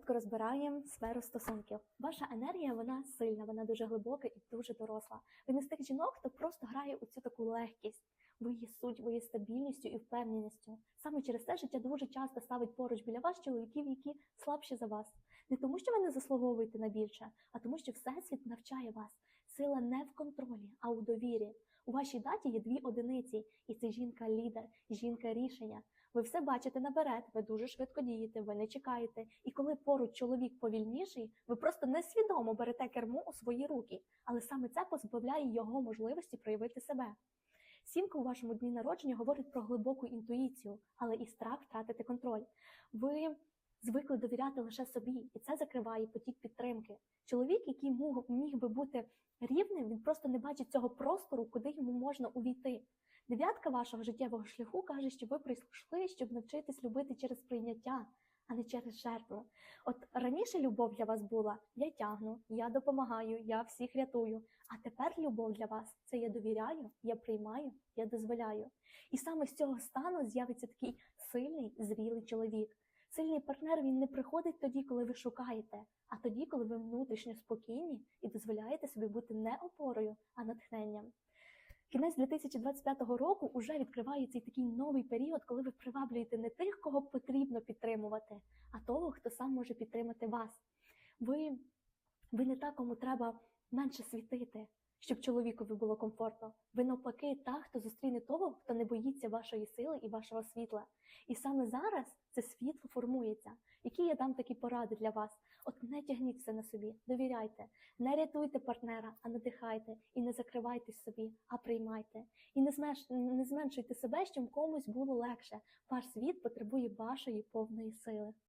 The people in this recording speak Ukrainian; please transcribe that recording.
Коротко розбираємо сферу стосунків. Ваша енергія вона сильна, вона дуже глибока і дуже доросла. Ви не з тих жінок, хто просто грає у цю таку легкість. Ви є суть, ви є стабільністю і впевненістю. Саме через це життя дуже часто ставить поруч біля вас чоловіків, які слабші за вас. Не тому, що ви не заслуговуєте на більше, а тому, що всесвіт навчає вас. Сила не в контролі, а у довірі. У вашій даті є дві одиниці, і це жінка-лідер, жінка рішення. Ви все бачите наперед, ви дуже швидко дієте, ви не чекаєте. І коли поруч чоловік повільніший, ви просто несвідомо берете кермо у свої руки, але саме це позбавляє його можливості проявити себе. Сімка у вашому дні народження говорить про глибоку інтуїцію, але і страх втратити контроль. Ви звикли довіряти лише собі, і це закриває потік підтримки. Чоловік, який міг би бути рівним, він просто не бачить цього простору, куди йому можна увійти. Дев'ятка вашого життєвого шляху каже, що ви прийшли, щоб навчитись любити через прийняття, а не через жертву. От раніше любов для вас була я тягну, я допомагаю, я всіх рятую. А тепер любов для вас це я довіряю, я приймаю, я дозволяю. І саме з цього стану з'явиться такий сильний, зрілий чоловік. Сильний партнер він не приходить тоді, коли ви шукаєте, а тоді, коли ви внутрішньо спокійні і дозволяєте собі бути не опорою, а натхненням. Кінець 2025 року уже відкриває цей такий новий період, коли ви приваблюєте не тих, кого потрібно підтримувати, а того, хто сам може підтримати вас. Ви, ви не та, кому треба менше світити, щоб чоловікові було комфортно. Ви навпаки, та, хто зустріне хто не боїться вашої сили і вашого світла. І саме зараз це світло формується. Які я дам такі поради для вас? От не тягніть все на собі, довіряйте, не рятуйте партнера, а надихайте, і не закривайтесь собі, а приймайте. І не змеш- не зменшуйте себе, щоб комусь було легше. Ваш світ потребує вашої повної сили.